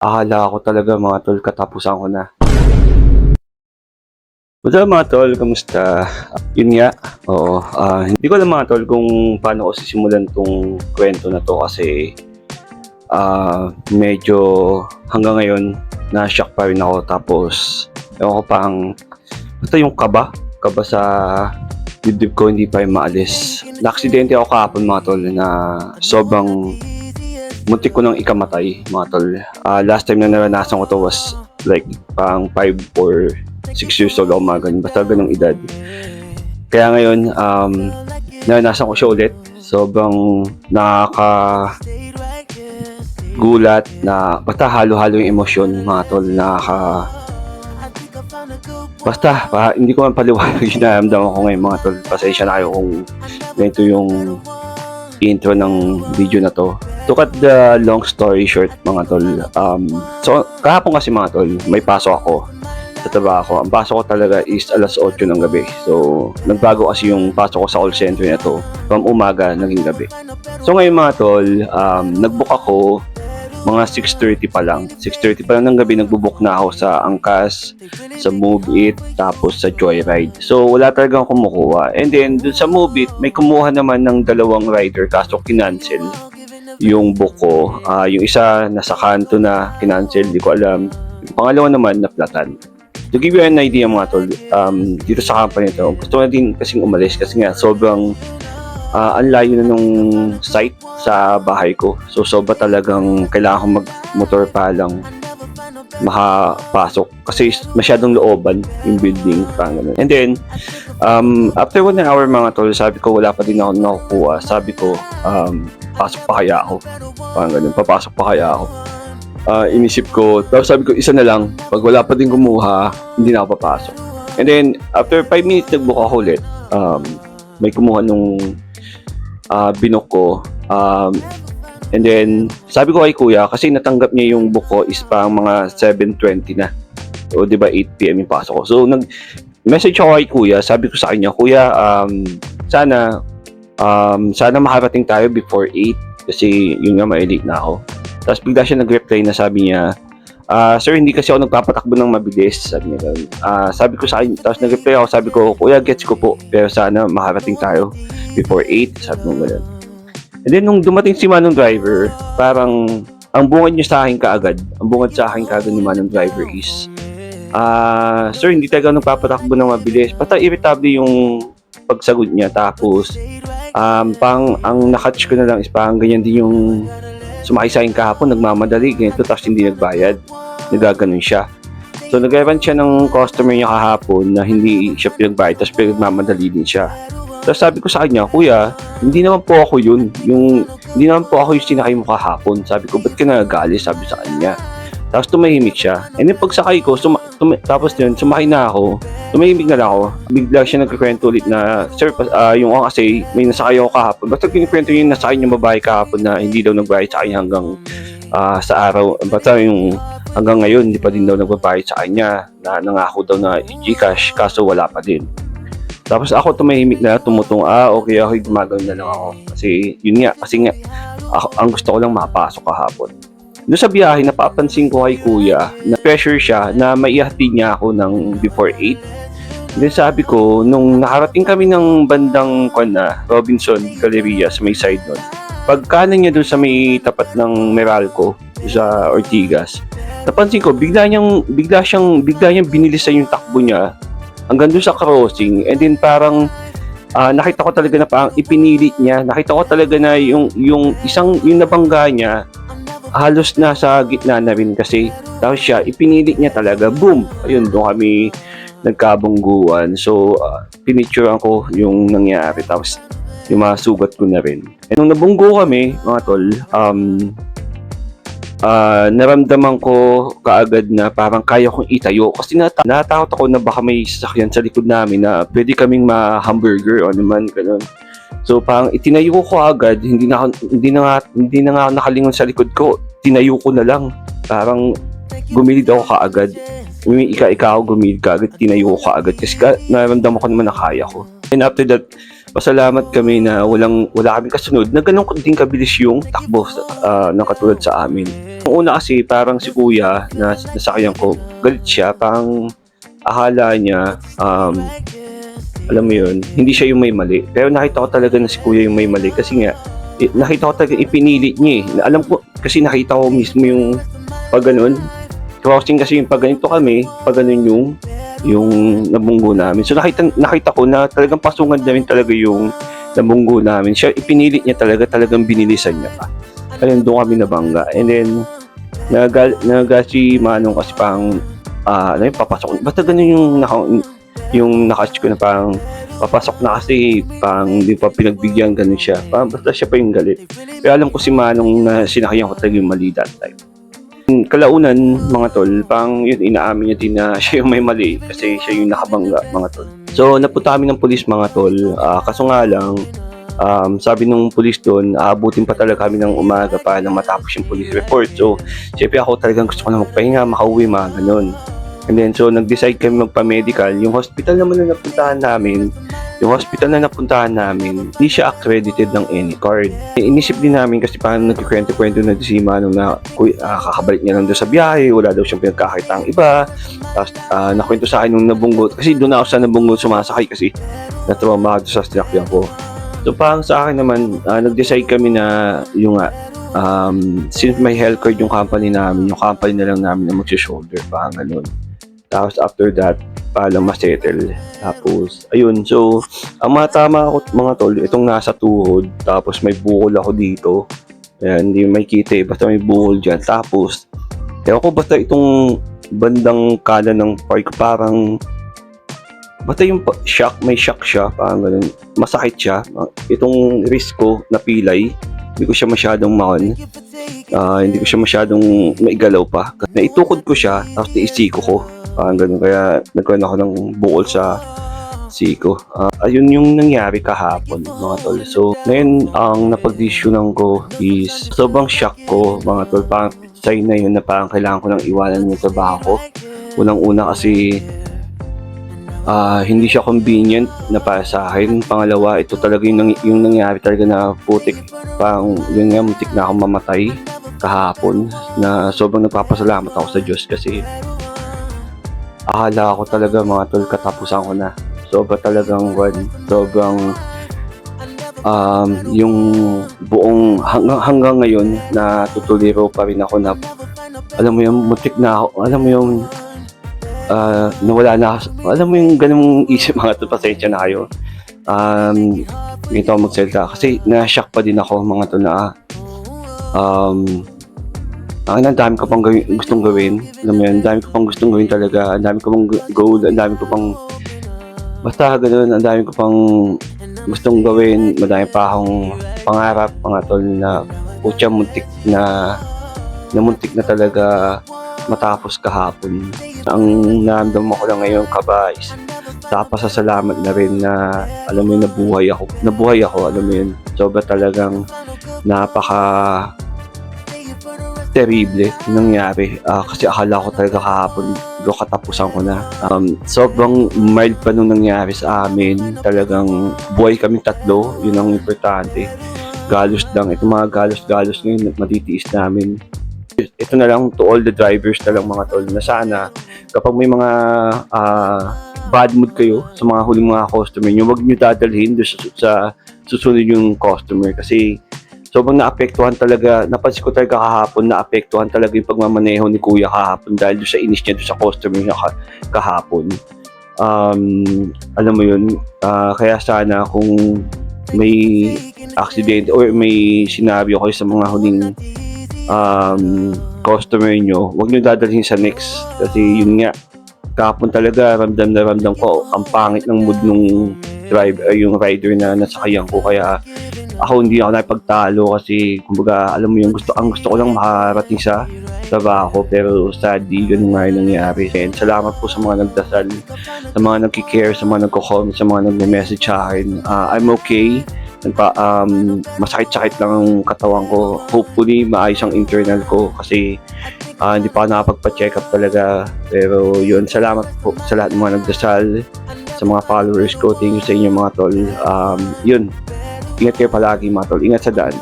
Akala ko talaga mga tol, katapusan ko na. What's up mga tol? Kamusta? Yun nga, oo. ah, hindi ko alam mga tol kung paano ko sisimulan tong kwento na to kasi ah, medyo hanggang ngayon na-shock pa rin ako tapos ewan ko pang basta yung kaba kaba sa dibdib ko hindi pa rin maalis. Na-aksidente ako kahapon mga tol na sobrang muntik ko nang ikamatay mga tol. Ah, last time na naranasan ko to was like pang 5 or 6 years old ako mga ganun. Basta ganung edad. Kaya ngayon, um, naranasan ko siya ulit. Sobrang nakaka gulat na basta halo-halo yung emosyon mga tol nakaka basta pa, hindi ko man paliwanag yung naramdaman ko ngayon mga tol pasensya na kayo kung ganito yung intro ng video na to to cut the long story short mga tol. Um, so kahapon kasi mga tol may pasok ako. Sa trabaho ang pasok ko talaga is alas 8 ng gabi. So nagbago kasi yung pasok ko sa call center na to. From umaga naging gabi. So ngayon mga tol um, nagbook ako mga 6.30 pa lang. 6.30 pa lang ng gabi nagbubook na ako sa Angkas sa Move It tapos sa Joyride. So wala talagang kumukuha and then dun sa Move It may kumuha naman ng dalawang rider kaso kinancel yung book ko. Ah, yung isa nasa kanto na kinancel di ko alam. Yung pangalawa naman naplatan to give you an idea mga tol um, dito sa company to gusto na din kasing umalis kasi nga sobrang ah, ang layo na nung site sa bahay ko. So, sobra talagang kailangan ko mag-motor pa lang makapasok. Kasi masyadong looban yung building parang ganun. And then um, after one hour mga tol sabi ko wala pa din ako nakukuha. Sabi ko um, pasok pa kaya ako? Parang ganun papasok pa kaya ako? Ah, inisip ko tapos sabi ko isa na lang. Pag wala pa din kumuha hindi na ako papasok. And then after 5 minutes nagbook ako ulit. Um, may kumuha nung ah, binok ko. Um, And then, sabi ko kay kuya, kasi natanggap niya yung book ko is pa mga 7.20 na. O, di ba, 8pm yung pasok ko. So, nag, message ako kay kuya, sabi ko sa kanya, kuya, um, sana, um, sana makarating tayo before 8 kasi yun nga, ma-elite na ako. Tapos bigla siya nag-reply na sabi niya, ah, sir, hindi kasi ako nagpapatakbo ng mabilis. Sabi niya ganun. Ah, sabi ko sa kanya, tapos nag-reply ako, sabi ko, kuya, gets ko po, pero sana makarating tayo before 8. Sabi mo ganun. And then, nung dumating si Manong Driver, parang, ang bungad niya sa akin kaagad, ang bungad sa akin kaagad ni Manong Driver is, ah, sir, hindi talaga nagpapatakbo ng mabilis. Basta irritable yung pagsagot niya. Tapos, um, pang, ang nakatch ko na lang is parang ganyan din yung sumakay sa akin kahapon, nagmamadali, ganito, tapos hindi nagbayad. Nagaganon siya. So, nag siya ng customer niya kahapon na hindi siya pinagbayad, tapos pinagmamadali din siya. Tapos sabi ko sa kanya, Kuya, hindi naman po ako yun. Yung, hindi naman po ako yung sinakay mo kahapon. Sabi ko, ba't ka nagagali? Sabi sa kanya. Tapos tumahimik siya. And then pagsakay ko, suma, tuma, tapos yun, sumakay na ako. Tumahimik na lang ako. Bigla siya nagkikwento ulit na, Sir, ah, yung ako kasi may nasakay ako kahapon. Basta kinikwento yung nasakay yung babae kahapon na hindi daw nagbayad sa kanya hanggang ah, sa araw. Basta yung hanggang ngayon, hindi pa din daw nagbabayad sa kanya na nangako daw na i-Gcash kaso wala pa din. Tapos ako tumahimik na tumutong, ah okay ako gumagawin na lang ako. Kasi yun nga, kasi nga, ako, ang gusto ko lang mapasok kahapon. Doon sa biyahe, napapansin ko kay kuya na pressure siya na maihatid niya ako ng before 8. Then sabi ko, nung nakarating kami ng bandang kwan na, Robinson Galleria sa may side nun, pagkanan niya doon sa may tapat ng Meralco sa Ortigas, napansin ko, bigla niyang, bigla siyang, bigla niyang binilisan yung takbo niya hanggang doon sa crossing and then parang ah, nakita ko talaga na parang ipinilit niya. Nakita ko talaga na yung yung isang yung nabangga niya halos nasa gitna na rin kasi. Tapos siya ipinilit niya talaga. Boom! Ayun doon kami nagkabungguan. So uh, pinicturean ko yung nangyari. Tapos yung mga sugat ko na rin. And nung nabunggo kami mga tol um, ah naramdaman ko kaagad na parang kaya kong itayo kasi nata- natakot ako na baka may sasakyan sa likod namin na pwede kaming ma-hamburger o naman ganun. So parang itinayo ko agad, hindi na hindi na nga, hindi na nga nakalingon sa likod ko. Tinayo ko na lang. Parang gumilid ako kaagad. Ika-ika ako gumilid kaagad, tinayo ko kaagad kasi ka, naramdaman ko naman na kaya ko. And after that, pasalamat kami na walang wala kaming kasunod na ganun din kabilis yung takbo uh, ng katulad sa amin. Noong una kasi parang si kuya na nasakyan ko, galit siya, parang akala niya, um, alam mo yun, hindi siya yung may mali. Pero nakita ko talaga na si kuya yung may mali kasi nga, nakita ko talaga ipinilit niya eh. Alam ko, kasi nakita ko mismo yung pag ganun, crossing kasi yung pag ganito kami, pag ganun yung yung nabunggo namin. So nakita, nakita ko na talagang pasungan namin talaga yung nabunggo namin. Siya, ipinilit niya talaga, talagang binilisan niya pa. Ayun, doon kami nabangga. And then, nagal, nagal si Manong kasi pang, ah, ano yun, papasok. Basta ganun yung, naka, yung nakatch ko na parang, papasok na kasi pang hindi pa pinagbigyan ganun siya. Parang basta siya pa yung galit. Pero alam ko si Manong na sinakyan ko talaga yung mali that time kalaunan mga tol, pang yun inaamin niya din na siya yung may mali kasi siya yung nakabangga mga tol. So napunta kami ng pulis mga tol, Ah, kaso nga lang um, sabi nung pulis doon, aabutin pa talaga kami ng umaga para na matapos yung police report. So, siyempre ako talagang gusto ko na magpahinga, makauwi, mga ganun. And then, so, nag-decide kami magpa-medical. Yung hospital naman na napuntahan namin, yung hospital na napuntahan namin, hindi siya accredited ng any card. Inisip din namin kasi parang nagkikwento-kwento na si Manong na kuy, ah, kakabalik niya lang doon sa biyahe, wala daw siyang pinagkakita ang iba. Tapos ah, nakwento sa akin nung nabunggot, kasi doon ako sa nabunggot sumasakay kasi natrauma ako sa sinakyan ko. So parang sa akin naman, ah, nag-decide kami na yung nga, um, since may health card yung company namin, yung company na lang namin na mag-shoulder, parang ganun. Tapos after that, palang masettle. Tapos, ayun. So, ang mga tama ako, mga tol, itong nasa tuhod, tapos may bukol ako dito. Ayan, hindi may kita eh. Basta may bukol dyan. Tapos, ewan ko basta itong bandang kanan ng park, parang, basta yung shock, may shock siya, parang ganun. Masakit siya. Itong wrist ko na pilay, hindi ko siya masyadong maon. Ah, hindi ko siya masyadong maigalaw pa. Naitukod ko siya, tapos naisiko ko. Parang ganun. Kaya nagkaroon ako ng bukol sa siko. Ah, ayun yung nangyari kahapon, mga tol. So, ngayon, ang napag-desisyonan ko is sobrang shock ko, mga tol. Parang sign na yun na parang kailangan ko nang iwanan yung trabaho ko. Unang-una kasi ah hindi siya convenient na para sa akin. Pangalawa, ito talaga yung, nang- yung nangyari talaga na putik. Parang yun nga, muntik na akong mamatay kahapon na sobrang nagpapasalamat ako sa Diyos kasi akala ko talaga mga tol katapusan ko na. Sobra talagang one, sobrang um, yung buong hanggang, hanggang ngayon na tutuliro pa rin ako na alam mo yung muntik na ako, alam mo yung ah, nawala na alam mo yung ganung isip mga tol, pasensya na kayo. Um, ako magsalita kasi na-shock pa din ako mga tol na um, ang ang dami ko pang gawin, gustong gawin. Alam mo yun, ang dami ko pang gustong gawin talaga. Ang dami ko pang goal, ang dami ko pang... Basta ganun, ang dami ko pang gustong gawin. Madami pa akong pangarap, mga tol, na putya muntik na na muntik na talaga matapos kahapon. Ang naramdaman ko lang ngayon, kaba, is napasasalamat na rin na alam mo yun, nabuhay ako. Nabuhay ako, alam mo yun. Sobra talagang napaka terrible nangyari. Ah, kasi akala ko talaga kahapon do katapusan ko na. Um, sobrang mild pa nung nangyari sa amin. Talagang buhay kami tatlo. Yun ang importante. Galos lang. Ito mga galos-galos ngayon matitiis namin. Ito na lang to all the drivers na lang mga tol na sana kapag may mga ah, bad mood kayo sa mga huling mga customer nyo, huwag nyo dadalhin sa, sa susunod yung customer kasi sobrang naapektuhan talaga, napansin ko talaga kahapon, naapektuhan talaga yung pagmamaneho ni Kuya kahapon dahil doon sa inis niya doon sa customer niya ka- kahapon. Um, alam mo yun, ah, kaya sana kung may accident or may scenario kayo sa mga huling um, customer nyo, huwag nyo dadalhin sa next. Kasi yun nga, kahapon talaga ramdam na ramdam ko ang pangit ng mood nung driver, yung rider na nasakayan ko. Kaya ako hindi ako nakipagtalo kasi kumbaga alam mo yung gusto ang gusto ko lang makarating sa trabaho. Pero sadly ganun nga yung nangyari. And salamat po sa mga nagdasal sa mga nagki-care sa mga nagko-comment sa mga nagme-message sa akin. Ah, I'm okay Nagpa, um, masakit-sakit lang ang katawan ko hopefully maayos ang internal ko kasi ah, hindi pa nakapagpa-check up talaga pero yun salamat po sa lahat ng mga nagdasal sa mga followers ko. Thank you sa inyo mga tol. Um, yun. Ingat kayo palagi mga tol. Ingat sa daan.